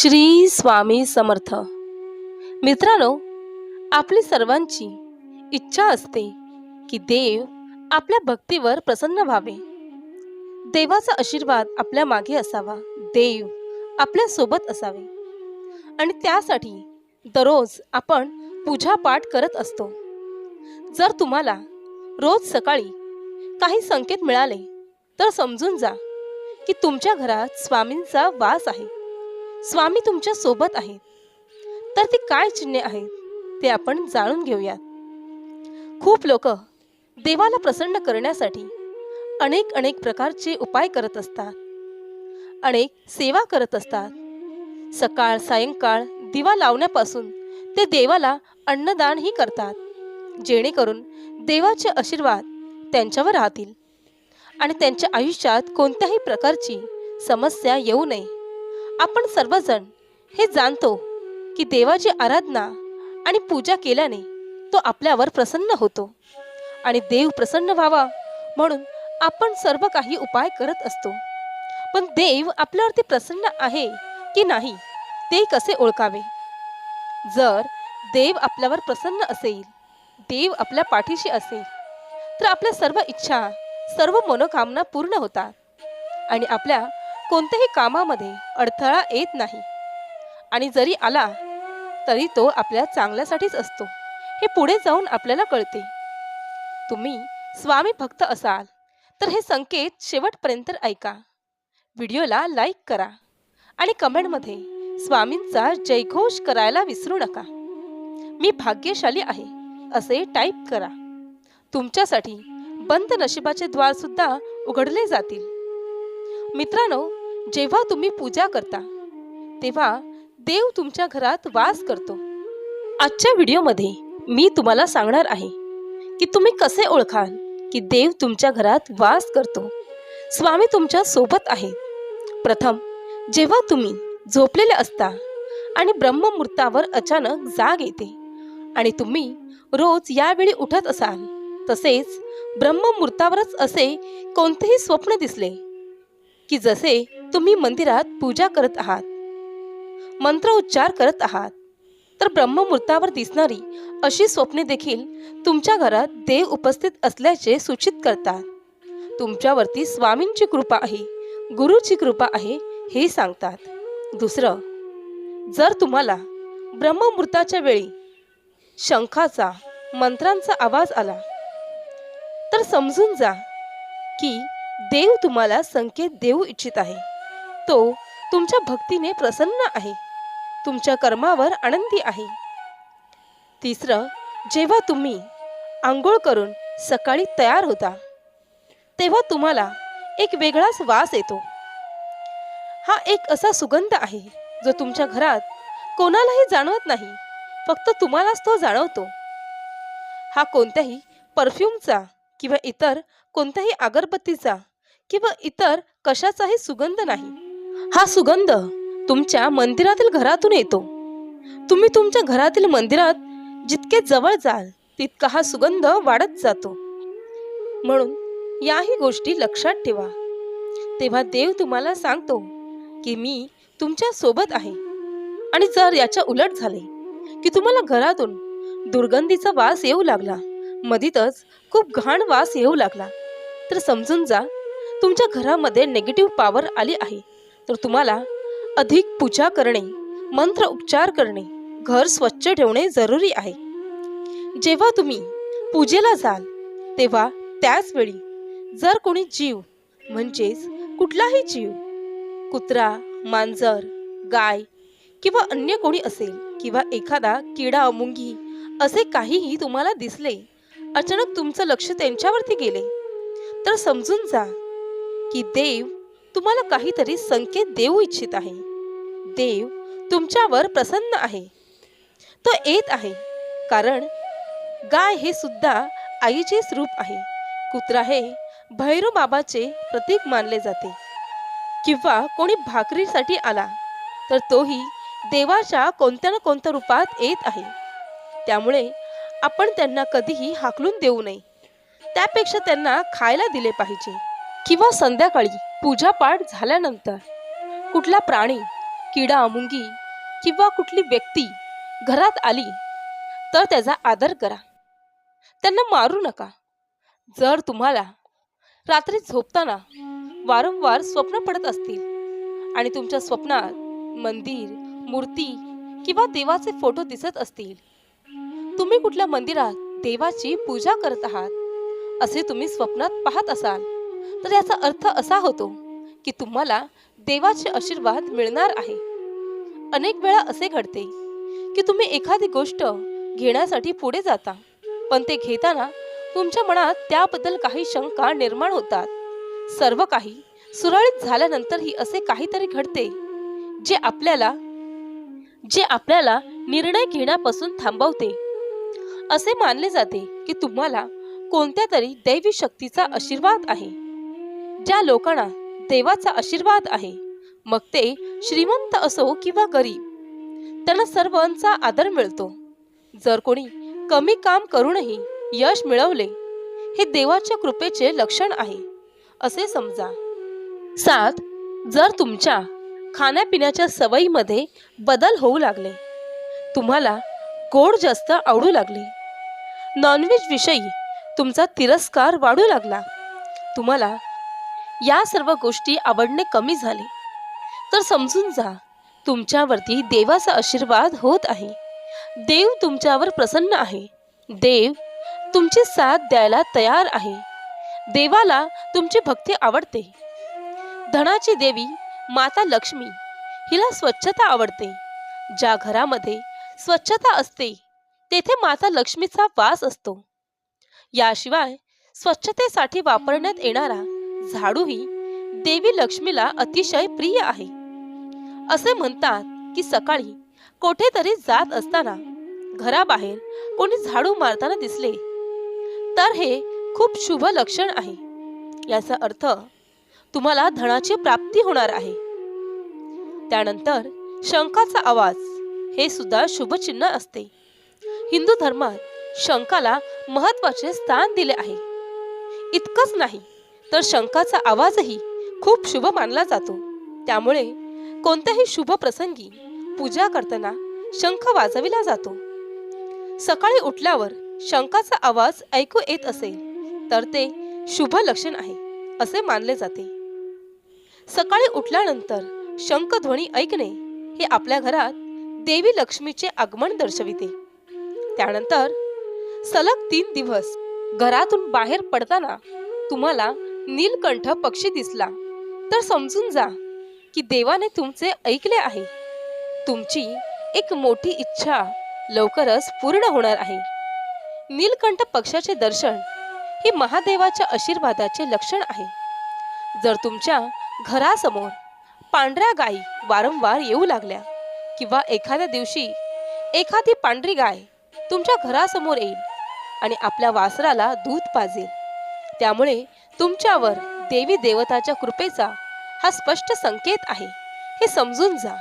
श्री स्वामी समर्थ. मित्रांनो आपली सर्वांची इच्छा असते की देव आपल्या भक्तीवर प्रसन्न व्हावे. देवाचा आशीर्वाद आपल्या मागे असावा. देव आपल्यासोबत असावे. आणि त्यासाठी दररोज आपण पूजापाठ करत असतो. जर तुम्हाला रोज सकाळी काही संकेत मिळाले तर समजून जा की तुमच्या घरात स्वामींचा वास आहे. स्वामी तुमच्यासोबत आहेत. तर ती काय चिन्हे आहेत ते आपण जाणून घेऊयात. खूप लोक देवाला प्रसन्न करण्यासाठी अनेक अनेक प्रकारचे उपाय करत असतात. अनेक सेवा करत असतात. सकाळ सायंकाळ दिवा लावण्यापासून ते देवाला अन्नदानही करतात जेणेकरून देवाचे आशीर्वाद त्यांच्यावर राहतील आणि त्यांच्या आयुष्यात कोणत्याही प्रकारची समस्या येऊ नये. आपण सर्वजण हे जाणतो की देवाची आराधना आणि पूजा केल्याने तो आपल्यावर प्रसन्न होतो. आणि देव प्रसन्न व्हावा म्हणून आपण सर्व काही उपाय करत असतो. पण देव आपल्यावरती प्रसन्न आहे की नाही ते कसे ओळखावे? जर देव आपल्यावर प्रसन्न असेल देव आपल्या पाठीशी असेल तर आपल्या सर्व इच्छा सर्व मनोकामना पूर्ण होतात. आणि आपल्या कोणत्याही कामामध्ये अडथळा येत नाही. आणि जरी आला तरी तो आपल्या चांगल्यासाठीच असतो. हे पुढे जाऊन आपल्याला कळते. तुम्ही स्वामी भक्त असाल तर हे संकेत शेवटपर्यंत ऐका. व्हिडिओला लाईक करा आणि कमेंटमध्ये स्वामींचा जयघोष करायला विसरू नका. मी भाग्यशाली आहे असे टाईप करा. तुमच्यासाठी बंद नशिबाचे द्वारसुद्धा उघडले जातील. मित्रांनो जेव्हा तुम्ही पूजा करता तेव्हा देव तुमच्या घरात वास करतो. आजच्या व्हिडिओमध्ये मी तुम्हाला सांगणार आहे की तुम्ही कसे ओळखाल की देव तुमच्या घरात वास करतो. स्वामी तुमच्यासोबत आहेत. प्रथम जेव्हा तुम्ही झोपलेले असता आणि ब्रह्ममुहूर्तावर अचानक जाग येते आणि तुम्ही रोज यावेळी उठत असाल तसेच ब्रह्ममुहूर्तावरच असे कोणतेही स्वप्न दिसले की जसे तुम्ही मंदिरात पूजा करत आहात. मंत्र उच्चार करत आहात. तर ब्रह्ममुहूर्तावर दिसणारी अशी स्वप्ने देखील तुमच्या घरात देव उपस्थित असल्याचे सूचित करतात. तुमच्यावरती स्वामींची कृपा आहे गुरुची कृपा आहे हे सांगतात. दुसरं जर तुम्हाला ब्रह्ममुहूर्ताच्या वेळी शंखाचा मंत्रांचा आवाज आला तर समजून जा की देव तुम्हाला संकेत देऊ इच्छित आहे. तो तुमच्या भक्तीने प्रसन्न आहे. तुमच्या कर्मावर आनंदी आहे. तिसरं जेव्हा तुम्ही आंघोळ करून सकाळी तयार होता तेव्हा तुम्हाला एक वेगळाच वास येतो. हा एक असा सुगंध आहे जो तुमच्या घरात कोणालाही जाणवत नाही फक्त तुम्हालाच तो जाणवतो. हा कोणत्याही परफ्यूमचा किंवा इतर कोणत्याही अगरबत्तीचा किंवा इतर कशाचाही सुगंध नाही. हा सुगंध तुमच्या मंदिरातील घरातून येतो. तुम्ही तुमच्या घरातील मंदिरात जितके जवळ जाल तितका हा सुगंध वाढत जातो. म्हणून याही गोष्टी लक्षात ठेवा. तेव्हा देव तुम्हाला सांगतो की मी तुमच्यासोबत आहे. आणि जर याच्या उलट झाले की तुम्हाला घरातून दुर्गंधीचा वास येऊ लागला मधीतच खूप घाण वास येऊ लागला तर समजून जा तुमच्या घरामध्ये नेगेटिव्ह पॉवर आली आहे. तर तुम्हाला अधिक पूजा करणे मंत्र उपचार करणे घर स्वच्छ ठेवणे जरुरी आहे. जेव्हा तुम्ही पूजेला जाल तेव्हा त्याच वेळी जर कोणी जीव म्हणजेच कुठलाही जीव कुत्रा मांजर गाय किंवा अन्य कोणी असेल किंवा एखादा किडा मुंगी असे काहीही तुम्हाला दिसले अचानक तुमचं लक्ष त्यांच्यावरती गेले तर समजून जा की देव तुम्हाला काहीतरी संकेत देऊ इच्छित आहे. देव तुमच्यावर प्रसन्न आहे. तो येत आहे. कारण गाय हे सुद्धा आईचेच रूप आहे. कुत्रा हे भैरव बाबाचे प्रतीक मानले जाते. किंवा कोणी भाकरीसाठी आला तर तोही देवाच्या कोणत्या ना कोणत्या रूपात येत आहे. त्यामुळे आपण त्यांना कधीही हाकलून देऊ नये. त्यापेक्षा त्यांना खायला दिले पाहिजे. किंवा संध्याकाळी पूजापाठ झाल्यानंतर कुठला प्राणी किडा मुंगी किंवा कुठली व्यक्ती घरात आली तर त्याचा आदर करा. त्यांना मारू नका. जर तुम्हाला रात्री झोपताना वारंवार स्वप्न पडत असतील आणि तुमच्या स्वप्नात मंदिर मूर्ती किंवा देवाचे फोटो दिसत असतील तुम्ही कुठल्या मंदिरात देवाची पूजा करत आहात असे तुम्ही स्वप्नात पाहत असाल तर याचा अर्थ असा होतो की तुम्हाला देवाचे आशीर्वाद मिळणार आहे. अनेक वेळा असे घडते की तुम्ही एखादी गोष्ट घेण्यासाठी पुढे जाता पण ते घेताना तुमच्या मनात त्याबद्दल काही शंका निर्माण होतात. सर्व काही सुरळीत झाल्यानंतरही असे काहीतरी घडते जे आपल्याला जे आपल्याला निर्णय घेण्यापासून थांबवते. असे मानले जाते की तुम्हाला कोणत्या तरी दैवी शक्तीचा आशीर्वाद आहे. ज्या लोकांना देवाचा आशीर्वाद आहे मग ते श्रीमंत असो किंवा गरीब त्यांना सर्वांचा आदर मिळतो. जर कोणी कमी काम करूनही यश मिळवले हे देवाच्या कृपेचे लक्षण आहे असे समजा. सात जर तुमच्या खाण्यापिण्याच्या सवयीमध्ये बदल होऊ लागले तुम्हाला गोड जास्त आवडू लागले नॉनव्हेज विषयी तुमचा तिरस्कार वाढू लागला तुम्हाला या सर्व गोष्टी आवडणे कमी झाले. तर समजून जा तुमच्यावरती देवाचा आशीर्वाद होत आहे. देव तुमच्यावर प्रसन्न आहे. देव तुमची साथ द्यायला तयार आहे. देवाला तुमची भक्ती आवडते. धनाची देवी माता लक्ष्मी हिला स्वच्छता आवडते. ज्या घरामध्ये स्वच्छता असते तेथे माता लक्ष्मीचा वास असतो. याशिवाय स्वच्छतेसाठी वापरण्यात येणारा झाडूही देवी लक्ष्मीला अतिशय प्रिय आहे. असे म्हणतात की सकाळी कोठेतरी जात असताना घराबाहेर कोणी झाडू मारताना दिसले. तर हे खूप शुभ लक्षण आहे. याचा अर्थ तुम्हाला धनाची प्राप्ती होणार आहे. त्यानंतर शंखाचा आवाज हे सुद्धा शुभचिन्ह असते. हिंदू धर्मात शंखाला महत्त्वाचे स्थान दिले आहे. इतकंच नाही तर शंखाचा आवाजही खूप शुभ मानला जातो. त्यामुळे कोणत्याही शुभ प्रसंगी पूजा करताना शंख वाजविला जातो. सकाळी उठल्यावर शंखाचा आवाज ऐकू येत असेल तर ते शुभ लक्षण आहे असे मानले जाते. सकाळी उठल्यानंतर शंखध्वनी ऐकणे हे आपल्या घरात देवी लक्ष्मीचे आगमन दर्शविते. त्यानंतर सलग तीन दिवस घरातून बाहेर पडताना तुम्हाला नीलकंठ पक्षी दिसला. तर समजून जा की देवाने तुमचे ऐकले आहे. तुमची एक मोठी इच्छा लवकरच पूर्ण होणार आहे. नीलकंठ पक्षाचे दर्शन हे महादेवाच्या आशीर्वादाचे लक्षण आहे. जर तुमच्या घरासमोर पांढऱ्या गायी वारंवार येऊ लागल्या किंवा एखाद्या दिवशी एखादी पांढरी गाय तुमच्या घरासमोर येईल आणि आपल्या वासराला दूध पाजेल त्यामुळे तुमच्यावर देवी देवताच्या कृपेचा हा स्पष्ट संकेत आहे. हे समजून जा.